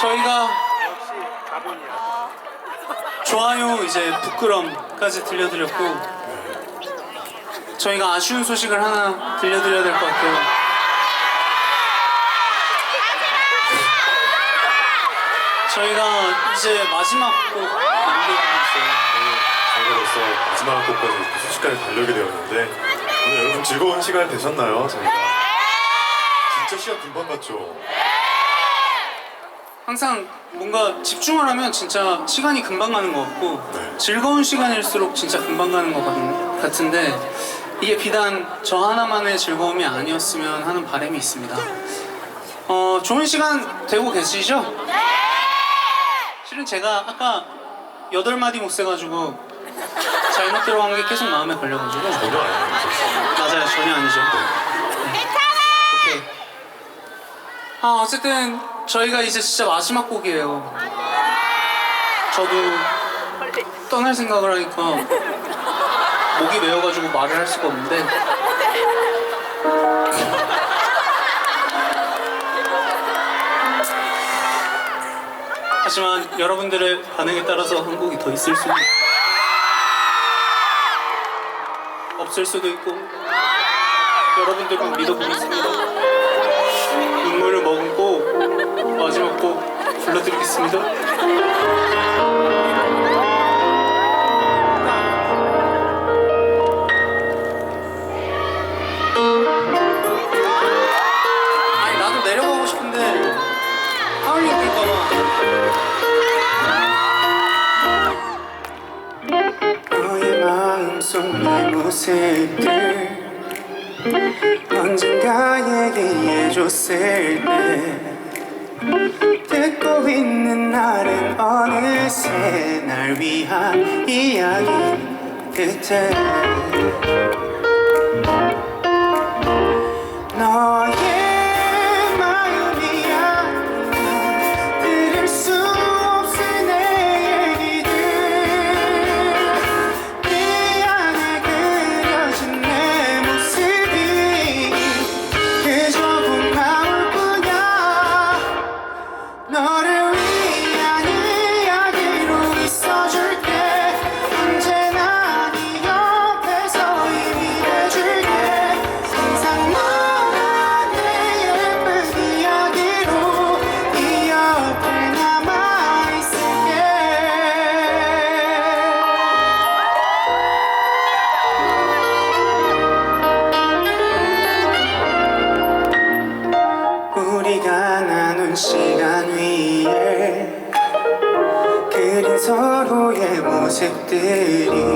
저희가 역시 가본이야. 좋아요 이제 부끄럼까지 들려드렸고 저희가 아쉬운 소식을 하나 들려드려야 될 것 같아요. 저희가 이제 마지막 곡 남기고 있어요. 저희가로서 마지막 곡까지 이렇게 순식간에 달려게 되었는데 오늘 여러분 즐거운 시간 되셨나요? 저희가 진짜 시간 금방 갔죠? 항상 뭔가 집중을 하면 진짜 시간이 금방 가는 것 같고 네. 즐거운 시간일수록 진짜 금방 가는 것 같- 같은데 이게 비단 저 하나만의 즐거움이 아니었으면 하는 바람이 있습니다. 어, 좋은 시간 되고 계시죠? 실은 제가 아까 여덟 마디 못 세가지고 잘못 들어간 게 계속 마음에 걸려가지고 전혀 아니었어요. 맞아요 전혀 아니죠. 오케이. 아 어쨌든 저희가 이제 진짜 마지막 곡이에요. 저도 떠날 생각을 하니까 목이 메어가지고 말을 할 수가 없는데 하지만 여러분들의 반응에 따라서 한 곡이 더 있을 수도 있고 없을 수도 있고 여러분들만 믿어보겠습니다. 눈물을 머금고 마지막 곡 불러드리겠습니다. 아니 나도 내려가고 싶은데 하울링 뜰까봐 너의 마음속 내 모습들 언젠 가 얘기해줬을 때 듣고 있는 나는 어느새 날 위한 이야기 끝에 나눈 시간 위에 그린 서로의 모습들이